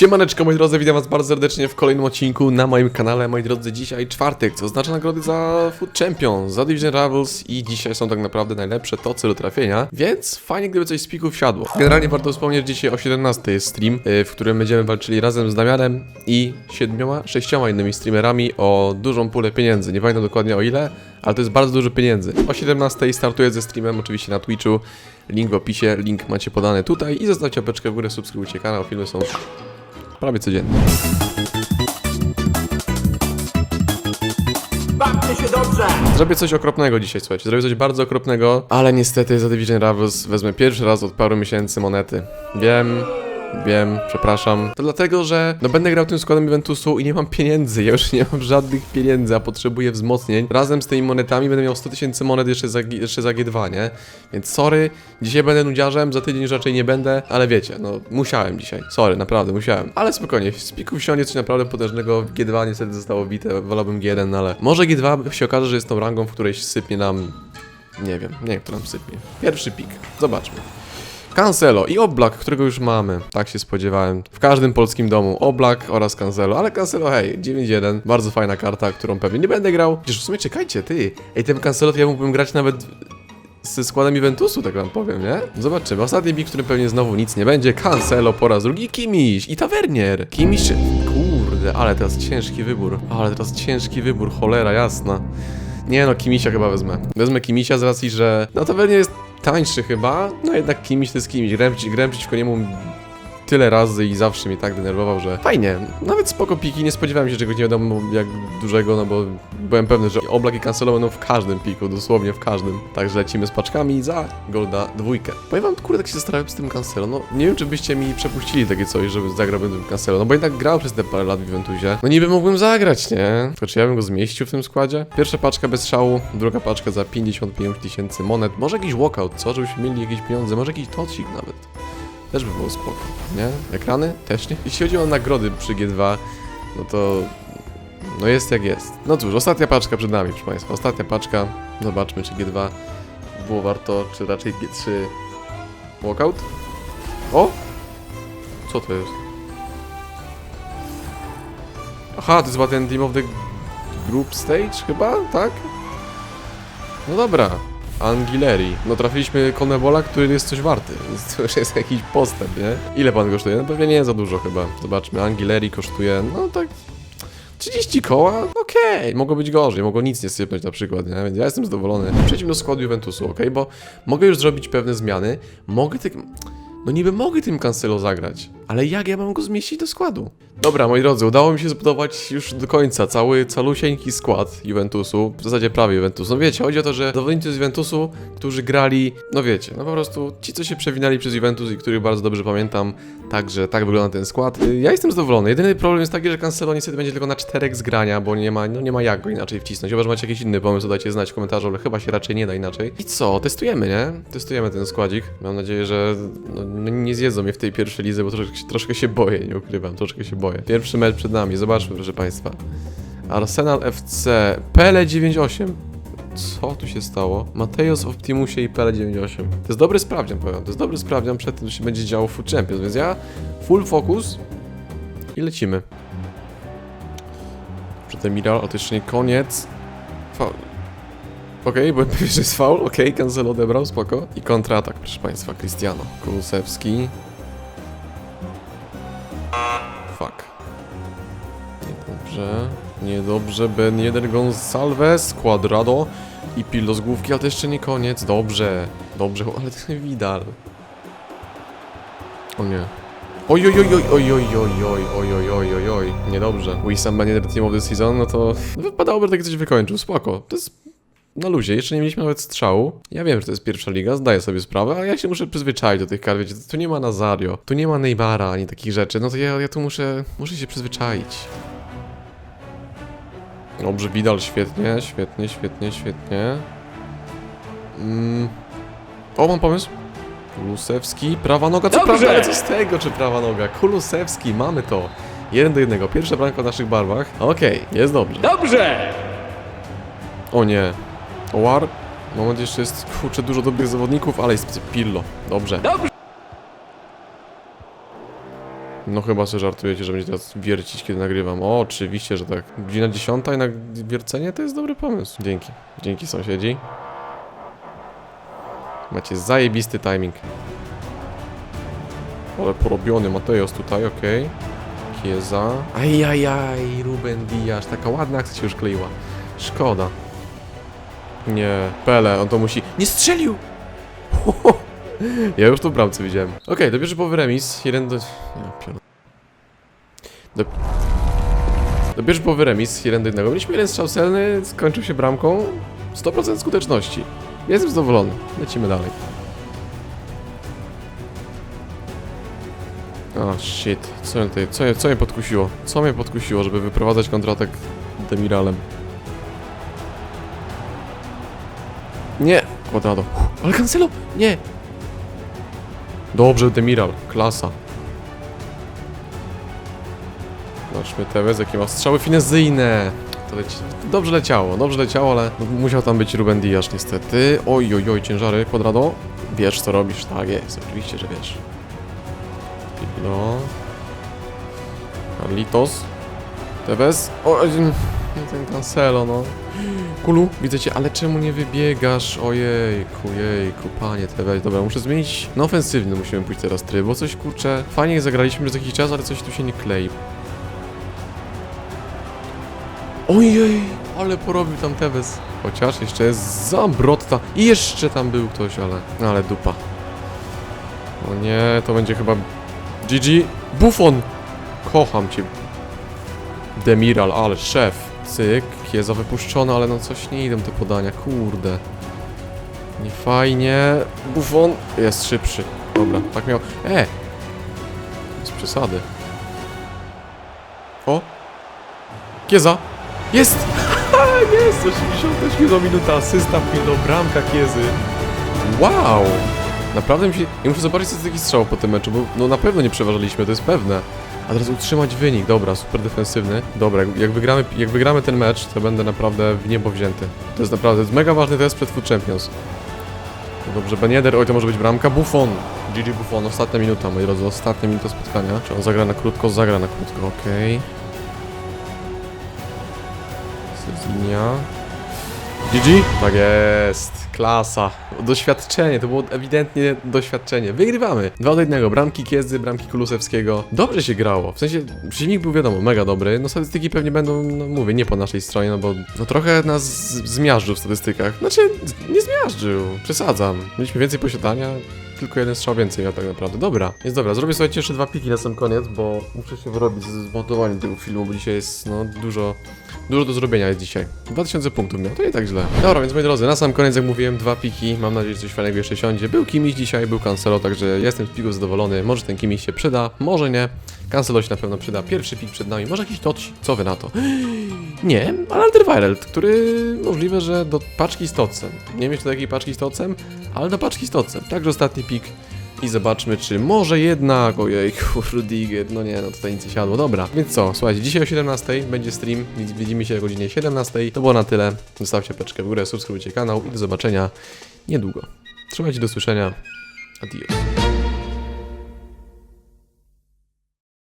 Siemaneczko moi drodzy, witam was bardzo serdecznie w kolejnym odcinku na moim kanale. Moi drodzy, dzisiaj czwartek, co oznacza nagrody za Food Champion, za Division Rivals i dzisiaj są tak naprawdę najlepsze tocy do trafienia, więc fajnie gdyby coś z pików wsiadło. Generalnie warto wspomnieć, że dzisiaj o 17 jest stream, y, w którym będziemy walczyli razem z Damianem i siedmioma, sześcioma innymi streamerami o dużą pulę pieniędzy. Nie pamiętam dokładnie o ile, ale to jest bardzo dużo pieniędzy. O 17 startuję ze streamem oczywiście na Twitchu, link w opisie, link macie podany tutaj i zostawcie opeczkę w górę, subskrybujcie kanał, filmy są prawie codziennie. Bawcie się dobrze! Zrobię coś okropnego dzisiaj, słuchajcie. Zrobię coś bardzo okropnego, ale niestety za Division Rivals wezmę pierwszy raz od paru miesięcy monety. Wiem, wiem, przepraszam. To dlatego, że no będę grał tym składem Juventusu i nie mam pieniędzy. Ja już nie mam żadnych pieniędzy, a potrzebuję wzmocnień. Razem z tymi monetami będę miał 100 tysięcy monet jeszcze za, jeszcze za G2, nie? Więc sorry, dzisiaj będę nudziarzem, za tydzień już raczej nie będę, ale wiecie, no musiałem dzisiaj. Sorry, naprawdę, musiałem. Ale spokojnie, z piku wsiądzie coś naprawdę potężnego. G2 niestety zostało bite, wolałbym G1, no ale może G2 się okaże, że jest tą rangą, w której sypnie nam nie wiem, nie wiem, kto nam sypnie. Pierwszy pik. Zobaczmy. Cancelo i Oblak, którego już mamy. Tak się spodziewałem. W każdym polskim domu Oblak oraz Cancelo. Ale Cancelo, hej, 9-1. Bardzo fajna karta, którą pewnie nie będę grał. Chociaż w sumie czekajcie, ty. Ej, ten Cancelo to ja mógłbym grać nawet ze składem Juventusu, tak wam powiem, nie? Zobaczymy. Ostatni pik, który pewnie znowu nic nie będzie. Cancelo po raz drugi. Kimiś i Tavernier. Kimiś. Kurde, ale teraz ciężki wybór. Ale teraz ciężki wybór, cholera jasna. Nie no, Kimisia chyba wezmę. Wezmę Kimisia z racji, że no to pewnie jest tańszy chyba, no jednak Kimiś to jest Kimiś. Grałem, grałem przeciwko niemu tyle razy i zawsze mnie tak denerwował, że fajnie. Nawet spoko piki, nie spodziewałem się czegoś nie wiadomo jak dużego, no bo byłem pewny, że Oblak i Cancelo będą w każdym piku, dosłownie w każdym. Także lecimy z paczkami za Golda dwójkę. Powiem wam, kurde, tak się zastanawiam z tym Cancelo, no nie wiem, czy byście mi przepuścili takie coś, żeby zagrał tym Cancelo, no bo jednak grał przez te parę lat w Juventusie. No niby mógłbym zagrać, nie? Tylko czy ja bym go zmieścił w tym składzie? Pierwsza paczka bez szału, druga paczka za 55 tysięcy monet, może jakiś walkout, co? Żebyśmy mieli jakieś pieniądze, może jakiś tocik nawet. Też by było spoko, nie? Ekrany? Też nie. Jeśli chodzi o nagrody przy G2, no to... No jest jak jest. No cóż, ostatnia paczka przed nami, proszę Państwa. Ostatnia paczka. Zobaczmy, czy G2 było warto, czy raczej G3 walkout. O! Co to jest? Aha, to jest chyba ten Team of the Group Stage chyba, tak? No dobra. Angileri. No trafiliśmy Conebola, który jest coś warty, więc to już jest jakiś postęp, nie? Ile pan kosztuje? No pewnie nie za dużo chyba. Zobaczmy, Angileri kosztuje, no tak 30 koła? Okej, mogło być gorzej, mogło nic nie sypnąć na przykład, nie? Więc ja jestem zadowolony. Przejdźmy do składu Juventusu, okej? Bo mogę już zrobić pewne zmiany, mogę tym... No niby mogę tym Cancelo zagrać, ale jak ja mam go zmieścić do składu? Dobra, moi drodzy, udało mi się zbudować już do końca cały calusieńki skład Juventusu, w zasadzie prawie Juventusu. No wiecie, chodzi o to, że zawodnicy z Juventusu, którzy grali, no wiecie, no po prostu ci, co się przewinęli przez Juventus i których bardzo dobrze pamiętam, także tak wygląda ten skład. Ja jestem zadowolony. Jedyny problem jest taki, że Cancelo niestety będzie tylko na czterech zgrania, bo nie ma, no nie ma jak go inaczej wcisnąć. Chyba, że macie jakiś inny pomysł, dajcie znać w komentarzu, ale chyba się raczej nie da inaczej. I co, testujemy, nie? Testujemy ten składzik. Mam nadzieję, że no, no nie zjedzą mnie w tej pierwszej lidze, bo troszkę, troszkę się boję, nie ukrywam, troszkę się boję. Pierwszy mecz przed nami, zobaczmy, proszę Państwa. Arsenal FC, Pele 98. Co tu się stało? Mateusz Optimusie i Pele 98. To jest dobry sprawdzian, powiem. To jest dobry sprawdzian przed tym, co się będzie działo w Food Champions, więc ja full focus i lecimy. Przedtem Miral, ale to jeszcze nie koniec. Faul. Okej, byłem pewien, że jest faul. Okej, Cancelo odebrał, spoko. I kontratak, proszę Państwa, Cristiano. Kulusewski. Fuck. Niedobrze. Niedobrze. Ben Yedder Gonsalves, Quadrado i Pildo z główki, ale to jeszcze nie koniec. Dobrze. Dobrze, ale ten Vidal. O nie. Oj, oj, oj, oj, oj, oj, oj, oj, oj, oj, oj, oj, oj. Niedobrze. Wissam Ben Yedder Team of the Season, no to wypadałoby, że takie coś wykończył. Spoko. To jest na luzie, jeszcze nie mieliśmy nawet strzału. Ja wiem, że to jest pierwsza liga, zdaję sobie sprawę, ale ja się muszę przyzwyczaić do tych kart, wiecie, tu nie ma Nazario, tu nie ma Neymara, ani takich rzeczy, no to ja, ja tu muszę, muszę się przyzwyczaić. Dobrze, Vidal, świetnie, świetnie, świetnie, świetnie. Mm. O, mam pomysł. Kulusewski, prawa noga, co Dobrze! prawda, ale co z tego, czy prawa noga? Kulusewski, mamy to. Jeden do jednego, pierwsza bramka w naszych barwach. Okej, jest dobrze. Dobrze! O nie. War. Moment jeszcze jest, kurczę, dużo dobrych zawodników, ale jest Pillo. Dobrze. No chyba sobie żartujecie, że będzie teraz wiercić, kiedy nagrywam. O, oczywiście, że tak. Godzina dziesiąta i na wiercenie to jest dobry pomysł. Dzięki. Dzięki sąsiedzi. Macie zajebisty timing. Ale porobiony Mateusz tutaj, okej. Kieza. Ajajaj, Ruben Diaz. Taka ładna akcja się już kleiła. Szkoda. Nie, Pele, on to musi... Nie strzelił! Ja już w bramce widziałem. Okej, do pierwszy połowy remis. Jeden do... Ja pier... Do... do pierwszy połowy remis. Jeden do jednego. Mieliśmy jeden strzał celny, skończył się bramką. 100% skuteczności. Jestem zadowolony. Lecimy dalej. O shit, co mnie, tutaj, co, co mnie podkusiło? Co mnie podkusiło, żeby wyprowadzać kontratak Demiralem? Quadrado. Uff, Ale Cancelo! Nie! Dobrze, Demiral. Klasa. Zobaczmy Tevez, jakie ma strzały finezyjne. To leci... Dobrze leciało, dobrze leciało, ale musiał tam być Ruben Diaz niestety. Oj, oj, oj, ciężary, Quadrado. Wiesz, co robisz. Tak jest, oczywiście, że wiesz. Pirlo. Carlitos. Tevez. O, ten Cancelo, no. Kulu, widzę cię, ale czemu nie wybiegasz? Ojejku, jejku, panie Tevez. Dobra, muszę zmienić na ofensywny, musimy pójść teraz tryb, bo coś, kurczę, fajnie zagraliśmy przez jakiś czas, ale coś tu się nie klei. Ojej, ale porobił tam Tevez. Chociaż jeszcze jest Zambrotta i jeszcze tam był ktoś, ale, ale dupa. O nie, to będzie chyba GG. Buffon! Kocham cię. Demiral, ale szef. Cyk, Kieza wypuszczona, ale no coś nie idą te podania, kurde. Nie fajnie. Buffon jest szybszy. Dobra, tak miał. E! Z przesady. O! Kieza! Jest! jest! 87 minuta, asysta, do bramka Kiezy. Wow! Naprawdę mi się... Ja muszę zobaczyć statystyki strzałów po tym meczu, bo no na pewno nie przeważaliśmy, to jest pewne. A teraz utrzymać wynik, dobra, super defensywny. Dobra, jak, wygramy, jak wygramy ten mecz, to będę naprawdę w niebo wzięty. To jest naprawdę, to jest mega ważny test przed Food Champions. No dobrze, Ben Yedder, oj to może być bramka, Buffon. GG Buffon, ostatnia minuta, moi drodzy, ostatnia minuta spotkania. Czy on zagra na krótko? Zagra na krótko, okej. Sezinia. GG? Tak jest. Klasa. Doświadczenie, to było ewidentnie doświadczenie. Wygrywamy. 2 do 1. Bramki Kiezy, bramki Kulusewskiego. Dobrze się grało. W sensie, przeciwnik był wiadomo, mega dobry. No statystyki pewnie będą, no mówię, nie po naszej stronie, no bo no trochę nas zmiażdżył w statystykach. Znaczy, nie zmiażdżył. Przesadzam. Mieliśmy więcej posiadania, tylko jeden strzał więcej miał tak naprawdę. Dobra, jest dobra. Zrobię sobie jeszcze dwa piki na sam koniec, bo muszę się wyrobić z montowaniem tego filmu, bo dzisiaj jest, no, dużo, dużo do zrobienia jest dzisiaj. 2000 punktów miał, to nie tak źle. Dobra, więc moi drodzy, na sam koniec, jak mówiłem, dwa piki. Mam nadzieję, że coś fajnego jeszcze siądzie. Był Kimiś dzisiaj, był Cancelo, także jestem z pików zadowolony. Może ten Kimiś się przyda, może nie. Cancelo się na pewno przyda. Pierwszy pik przed nami, może jakiś toci. Co wy na to? Nie, ale Alderweireld, który możliwe, że do paczki z tocem. Nie wiem jeszcze do jakiej paczki z tocem, ale do paczki z tocem. Także ostatni pik i zobaczmy, czy może jednak, ojej, Rudiger, no nie, no tutaj nic nie siadło, dobra. Więc co, słuchajcie, dzisiaj o 17 będzie stream, widz- widzimy się o godzinie 17, to było na tyle. Zostawcie paczkę w górę, subskrybujcie kanał i do zobaczenia niedługo. Trzymajcie do słyszenia, adios.